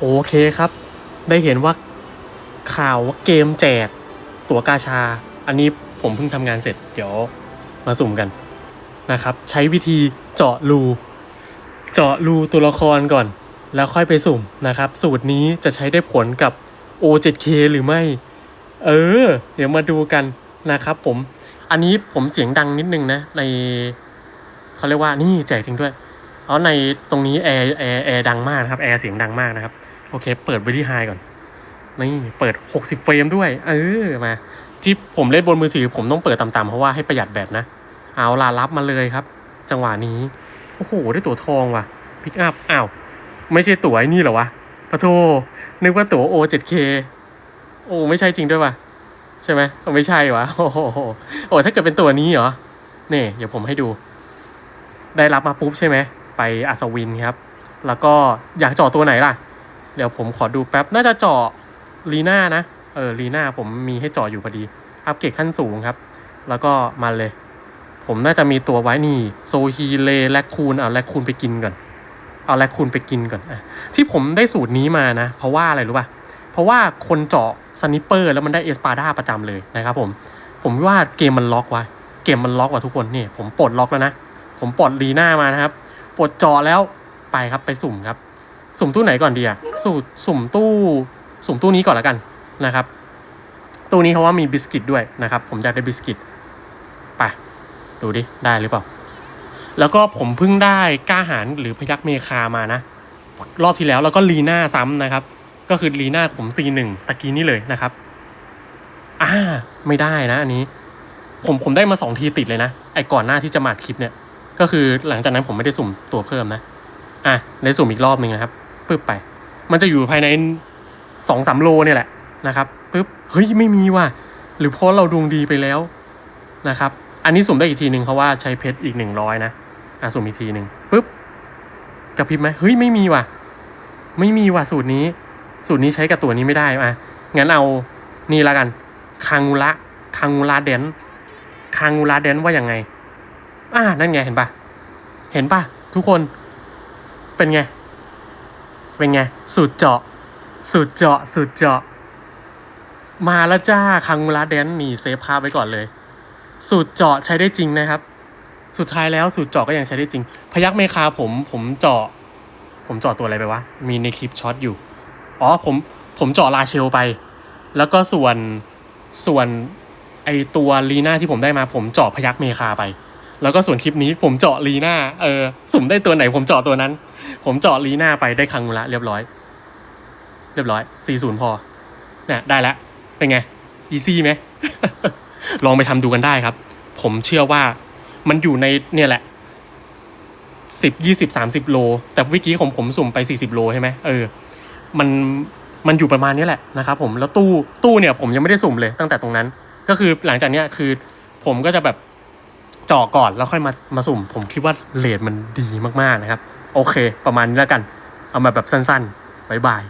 โอเคครับ ได้เห็นว่าข่าวว่าเกมแจกตั๋วกาชา อันนี้ผมเพิ่งทำงานเสร็จ เดี๋ยวมาสุ่มกันนะครับ ใช้วิธีเจาะรู เจาะรูตัวละครก่อน แล้วค่อยไปสุ่มนะครับ สูตรนี้จะใช้ได้ผลกับ O7K หรือไม่ เออ เดี๋ยวมาดูกันนะครับผม อันนี้ผมเสียงดังนิดนึงนะ ในเขาเรียกว่านี่แจกจริงด้วยเพราะในตรงนี้แอร์แอร์แอร์ดังมากนะครับ แอร์เสียงดังมากนะครับ โอเค เปิดว้ที่ไฮก่อน นี่เปิด 60 เฟรมด้วย เออ มา ที่ผมเล่นบนมือถือ ผมต้องเปิดต่ำๆเพราะว่าให้ประหยัดแบตนะ เอาล่ะรับมาเลยครับ จังหวะนี้ โอ้โห ได้ตั๋วทองว่ะ พิกอัพ อ้าว ไม่ใช่ตั๋วไอ้นี่เหรอวะปะโท นึกว่าตั๋ว O7K โอ้ ไม่ใช่จริงด้วยว่ะ ใช่ไหมไม่ใช่วะโอ้โหโอ้ถ้าเกิดเป็นตัวนี้เหรอนี่เดี๋ยวผมให้ดู ได้รับมาปุ๊บใช่ไหม ไปอัศวินครับ แล้วก็อยากจาะตัวไหนล่ะ เดี๋ยวผมขอดูแป๊บ น่าจะเจาะลีน่านะ เออลีน่าผมมีให้เจาะอยู่พอดี อัปเกรดขั้นสูงครับ แล้วก็มาเลย ผมน่าจะมีตัวไว้นี่ โซฮีเลแลคคูนเอาแลคคูนไปกินก่อน เอาแลคคูนไปกินก่อนอะที่ผมได้สูตรนี้มานะ เพราะว่าอะไรรู้ป่ะ เพราะว่าคนเจาะสนิปเปอร์แล้วมันได้เอสปาดาประจำเลยนะครับผม ผมว่าเกมมันล็อกไว้ เกมมันล็อกว่ะทุกคนนี่ผมปลดล็อกแล้วนะ ผมปลดลีน่ามานะครับ ปลดเจาะแล้วไปครับไปสุ่มครับ สุ่มตู้ไหนก่อนดีอะสูตรสุ่มตู้ สุ่มตู้นี้ก่อนล้วกันนะครับ ตู้นี้เพราว่ามีบิสกิตด้วยนะครับ ผมอยากได้บิสกิตไปดูดิ ได้หรือเปล่า แล้วก็ผมเพิ่งได้กล้าหารหรือพยักเมคามานะ รอบที่แล้วแล้วก็ลีน่าซ้ำนะครับ ก็คือลีน่าผม C1 ตะกี้นี่เลยนะครับอ่าไม่ได้นะอันนี้ ผมผมได้มาสองทีติดเลยนะ ไอ้ก่อนหน้าที่จะมาดคลิปเนี่ย ก็คือหลังจากนั้นผมไม่ได้สุ่มตัวเพิ่มนะ อะได้สุ่มอีกรอบหนึ่งนะครับ ปึ๊บไป มันจะอยู่ภายในสองสามโลเนี่ยแหละนะครับปึ๊บเฮ้ยไม่มีว่ะหรือเพราะเราดวงดีไปแล้วนะครับ อันนี้สุ่มได้อีกทีหนึ่งเพราะว่าใช้เพชรอีกหนึ่งร้อยนะอะสุ่มอีกทีหนึ่งปึ๊บกระพริบไหมเฮ้ยไม่มีว่ะ ไม่มีว่ะสูตรนี้ สูตรนี้ใช้กับตัวนี้ไม่ได้อะงั้นเอานี่ละกันคังงูระคังงูระเดนคังงูระเดนว่าอยังไงอ่านั่นไงเห็นปะเห็นปะทุกคนเป็นไง เป็นไง สูตรเจาะ สูตรเจาะ สูตรเจาะ มาแล้วจ้าคังงูระเดนนี่เซฟภาพไว้ก่อนเลย สูตรเจาะใช้ได้จริงนะครับ สุดท้ายแล้วสูตรเจาะก็ยังใช้ได้จริง พยักเมคาผม ผมเจาะ ผมเจาะตัวอะไรไปวะ มีในคลิปช็อตอยู่ อ๋อผม ผมเจาะลาเชลไป แล้วก็ส่วน ส่วนไอตัวลีน่าที่ผมได้มาผมเจาะพยักเมคาไป แล้วก็ส่วนคลิปนี้ผมเจาะลีน่าเออสุ่มได้ตัวไหนผมเจาะตัวนั้น ผมเจาะลีน่าไปได้ครั้งละเรียบร้อย เรียบร้อยสี่ศูนย์พอเนี่ยได้แล้วเป็นไงอีซี่ไหมลองไปทำดูกันได้ครับ ผมเชื่อว่ามันอยู่ในเนี่ยแหละสิบยี่สิบสามสิบโล แต่เมื่อกี้ของผมสุ่มไปสี่สิบโลใช่ไหมเออ มันมันอยู่ประมาณนี้แหละนะครับผมแล้วตู้ตู้เนี่ยผมยังไม่ได้สุ่มเลยตั้งแต่ตรงนั้น ก็คือหลังจากเนี้ยคือผมก็จะแบบ เจาะก่อนแล้วค่อยมามาสุ่ม ผมคิดว่าเลทมันดีมากๆนะครับ โอเค ประมาณนี้แล้วกัน เอามาแบบสั้นๆบายบาย